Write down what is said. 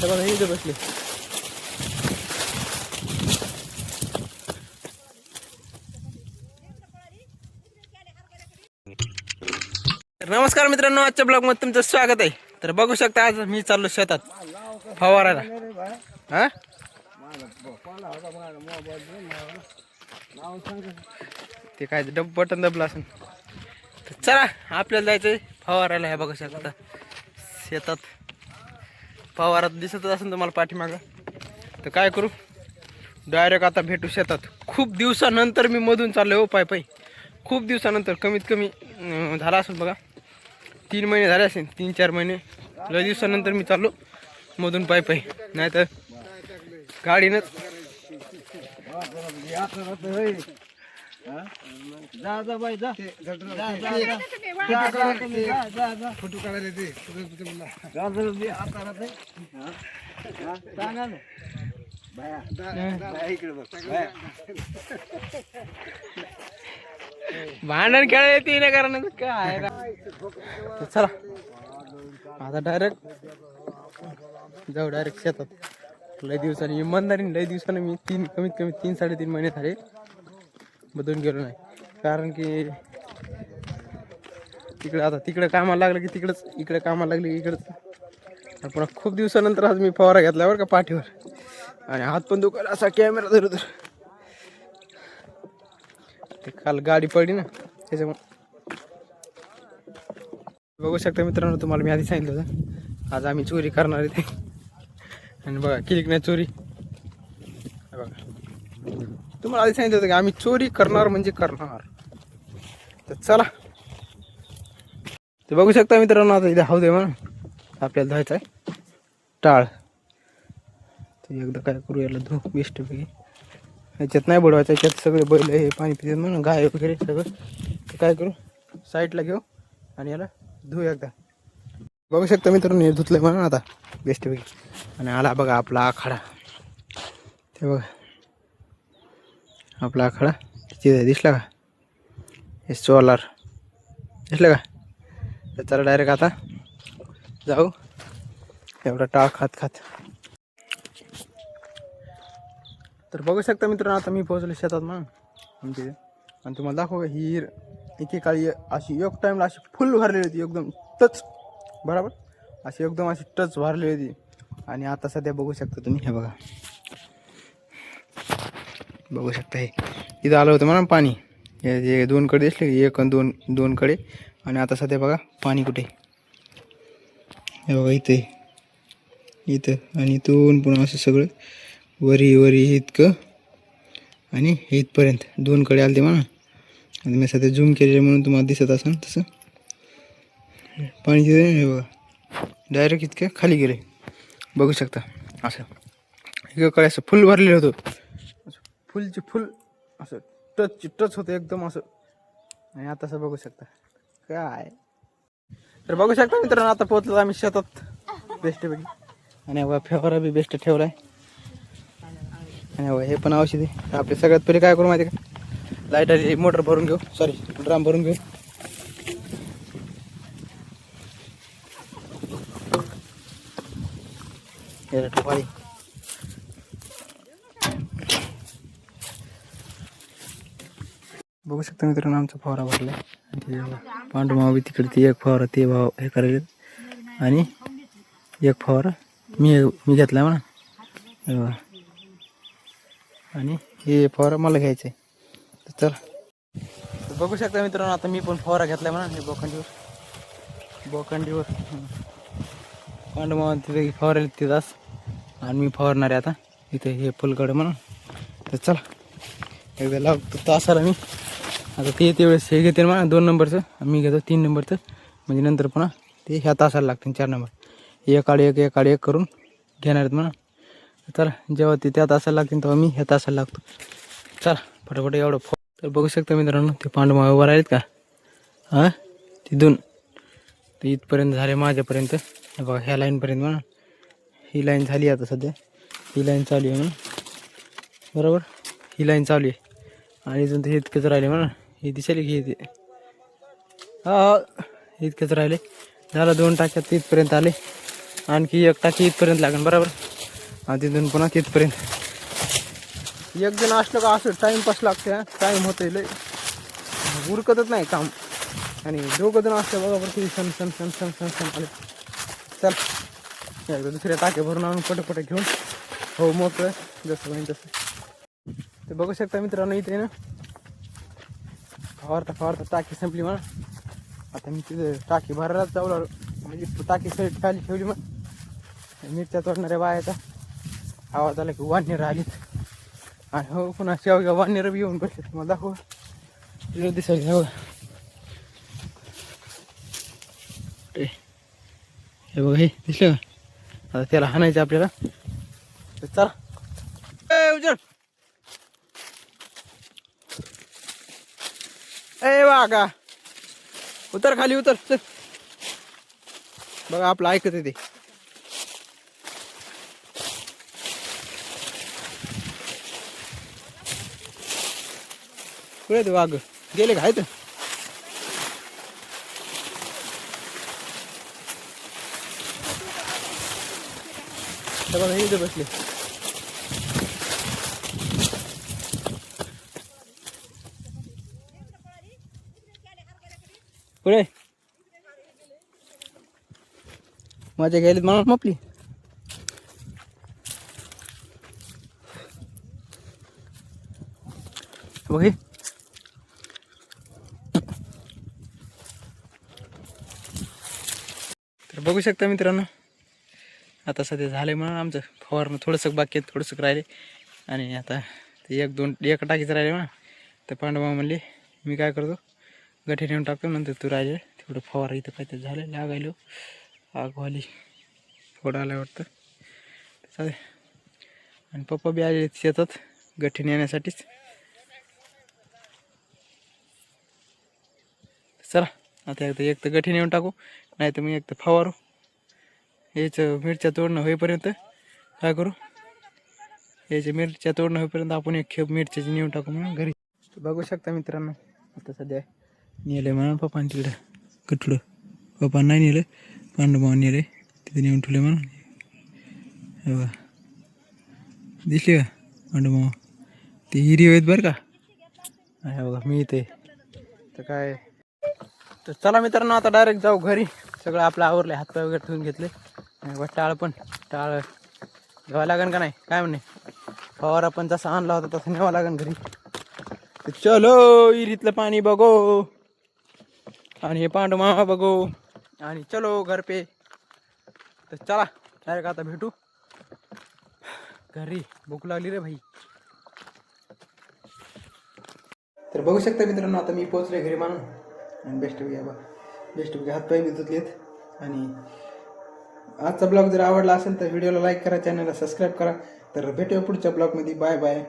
हे बघा हे इथे बसले. नमस्कार मित्रांनो आजच्या ब्लॉगमध्ये तुमचं स्वागत आहे. तर बघू शकता आज मी चाललो शेतात फवारायला हा? ते काय डब बटन दबलं असेल. तर चला आपल्याला जायचंय फवारायला हे बघू शकता. शेतात. फवारात दिसतच असेल तुम्हाला पाठीमागं. तर काय करू? डायरेक्ट आता भेटू शेतात. खूप दिवसानंतर मी मधून चाललो हो पाय पाय खूप दिवसानंतर कमीत कमी झाला असेल बघा. तीन महिने झाले असेल तीन चार महिने. लय दिवसानंतर मी चाललो मधून पाय पाय नाही तर गाडीनंच. जा जा बाई जा. फोटो काढायला ते? सांगा ना. भांडण खेळायला येते ना कारण काय चला. आता डायरेक्ट जाऊ डायरेक्ट शेतात. लय दिवसांनी इमानदारीने लय दिवसाने मी तीन कमीत कमी तीन साडेतीन महिने झाले. बदलून गेलो नाही. कारण की तिकडे आता तिकडे कामाला लागलं की तिकडंच इकडे कामाला लागली की इकडंच. पण खूप दिवसानंतर आज मी फवारा घेतला बरं का पाठीवर. आणि हात पण दुखायला असा कॅमेरा धरू तर ते काल गाडी पडली ना त्याच्यामुळे. बघू शकता मित्रांनो तुम्हाला मी आधी सांगितलं होतं. आज आम्ही चोरी करणार आहे ते. आणि बघा किलिक नाही चोरी? बघा. तुम्हाला आधी सांगितलं होतं की आम्ही चोरी करणार म्हणजे करणार. तर चला. ते बघू शकता मित्रांनो आता इथे हाऊ दे म्हणून आपल्याला धुवायचं आहे. टाळ. ते एकदा काय करू याला धू बेस्टपैकी ह्याच्यात नाही बुडवायचं याच्यात सगळे बैल हे पाणी पितात म्हणून गाय वगैरे सगळं. तर काय करू साईडला घेऊ आणि याला धुऊ एकदा. बघू शकता मित्रांनो हे धुतलं म्हणून आता बेस्टपैकी आणि आला बघा आपला आखाडा. ते बघा. आपला आखाडा. तिथे दिसला का? हे सोलार. दिसलं का? तर चला डायरेक्ट आता जाऊ. एवढा टाळ खात खात. तर बघू शकता मित्रांनो आता मी पोहोचलो शेतात मग. आमच्या आणि तुम्हाला दाखव का? ही एकेकाळी अशी एक टाईमला अशी फुल भरलेली होती. एकदम टच बरोबर? अशी एकदम अशी टच भरलेली होती. आणि आता सध्या बघू शकता तुम्ही. हे बघा. बघू शकता हे. इथं आलं होतं म्हणा पाणी. हे जे दोन कडे दिसले एक आणि दोन दोन कडे. आणि आता सध्या बघा पाणी कुठे हे बघा इथे. इथं. आणि इथून पुन्हा असं सगळं वरी वरी इतकं. आणि इथपर्यंत. दोन कडे आले ते म्हणा. आणि मी सध्या झूम केलेलं म्हणून तुम्हाला दिसत असेल तसं. पाणी तिथे हे बघा. डायरेक्ट इतकं खाली गेले बघू शकता. असं. इकडं कडे असं फुल भरलेलं होतं. फुलची फुल असं टच टच होतं एकदम असं. आणि आता असं बघू शकता. काय? तर बघू शकता मित्रांनो आता पोहोचलो आम्ही शेतात. बेस्टपैकी आणि फेवरा बी बेस्ट ठेवलाय. आहे आणि हे पण औषध. आहे आपले सगळ्यात पहिले काय करू माहिती का? का आली मोटर भरून घेऊ. सॉरी ड्राम भरून घेऊ. हे बघू शकता मित्रांनो आमचा फवारा भरला. ते पांडू तिकडे ते एक फवारा ते भाव हे करायले आणि एक फवारा मी मी घेतला म्हणा. आणि हे फवारा मला घ्यायचं आहे तर चला. बघू शकता मित्रांनो आता मी पण फवारा घेतला म्हणा हे बोखंडीवर बोखंडीवर पांडू मावा तिथे फवारेल तिथंच आणि मी फवारणार आहे आता. इथे हे फुलकडं म्हणून तर चला. एकदा लावतो तासाला मी. आता ते येते वेळेस हे घेते म्हणा दोन नंबरचं मी घेतो तीन नंबरचं. म्हणजे नंतर पुन्हा ते ह्या तासाला लागतील चार नंबर. एक आड एक एक आड एक करून घेणार आहेत म्हणा. चला जेव्हा ते त्या तासाला लागतील तेव्हा मी ह्या तासाला लागतो. चला फटाफट एवढं फो तर बघू शकता मित्रांनो ते पांडुमा उभार आहेत का? हां? तिथून. ते इथपर्यंत झाले माझ्यापर्यंत. बघा ह्या लाईनपर्यंत म्हणा. ही लाईन झाली आता सध्या. ही लाईन चालू आहे म्हणा. बरोबर? ही लाईन चालू आहे. आणि इथून ते इतकंच राहिले म्हणा. हे दिसेल की ते हा इतकंच राहिले. झालं दोन टाक्यात तिथपर्यंत आले. आणखी एक टाकी इथपर्यंत लागेल बरोबर? आणि तिथून पुन्हा तिथपर्यंत. एक जण असलं का असं टाईमपास लागते टाईम होते लय. उरकतच नाही काम. आणि दोघं जण असलं बघा बरं सम सण सण सम सण सम. आले. चल. एकदा दुसऱ्या टाके भरून आणून पटपट घेऊन. हो मोकळं. जसं होईल तसं. ते बघू शकता मित्रांनो इथे ना फवारता फवारता टाकी संपली म्हणा. आता मी तिथे टाकी भरायलाच जाऊ लागलो. म्हणजे टाकी सगळी खाली ठेवली मग मिरच्या तोडणाऱ्या बायाचा आवाज आला की वानेर आलीत आणि हो पुन्हा शेवग्या वानेर बी येऊन बसले. मला दाखव तिकडे दिसायला हो हे बघ हे दिसलं का? आता त्याला हाणायचं आपल्याला. चला ए उजळ ए वागा उतर खाली उतर चल. बघा आपलं ऐकत आहे ते. कुठे ते वाघ? गेले काय तर बघा इथे बसले. कुठे माझ्या घ्यायला म्हणून मापली. बघे. तर बघू शकता मित्रांनो आता सध्या झालंय म्हणून आमचं फवारणं थोडंसं बाकी आहे थोडंसं राहिले. आणि आता ते एक दोन एक टाकीच राहिले म्हणा तर पांडवा म्हणले मी काय करतो? गठी नेऊन टाकतो. नंतर तू राहिले तेवढं फवार इथं काहीतरी झालं लागायलो. आगवाली फोड आलं वाटतं. चालेल. आणि पप्पा बी आले शेतात गठी नेण्यासाठीच. चला आता एकदा एक तर गठी नेऊन टाकू नाही तर मी एक तर फवारू. याचं मिरच्या तोडणं होईपर्यंत काय करू? याच्या मिरच्या तोडणं होईपर्यंत आपण एक खेप मिरच्याची नेऊन टाकू म्हणून घरी. बघू शकता मित्रांनो आता सध्या नेलं म्हणा पप्पाने तिकडं कटलं. पप्पा नाही नेलं पांडुमाव नेले तिथे नेऊन ठेवले म्हणून. हे बघा. का पांडुमाव ते हिरी आहेत बरं का? हे बघा मी इथे. तर काय? तर चला मित्रांनो आता डायरेक्ट जाऊ घरी. सगळं आपलं आवरलं हातपाय वगैरे ठेवून घेतले. आणि व टाळ पण. टाळ घ्यावं लागेल का नाही? काय म्हणे? फवारा पण जसा आणला होता तसं न्यावं लागेल घरी. चलो इरीतलं पाणी बघो. आणि हे पांडू मामा बघू. आणि चलो घर पे. तर चला डायरेक्ट आता भेटू. घरी भूक लागली रे भाई. तर बघू शकता मित्रांनो आता मी पोहोचले घरी मानून आणि बेस्ट बघा बा. बेस्ट बघा हातपाय मी धुतलेत. आणि आजचा ब्लॉग जर आवडला असेल तर व्हिडिओला लाईक करा चॅनलला सबस्क्राईब करा. तर भेटूया पुढच्या ब्लॉगमध्ये बाय बाय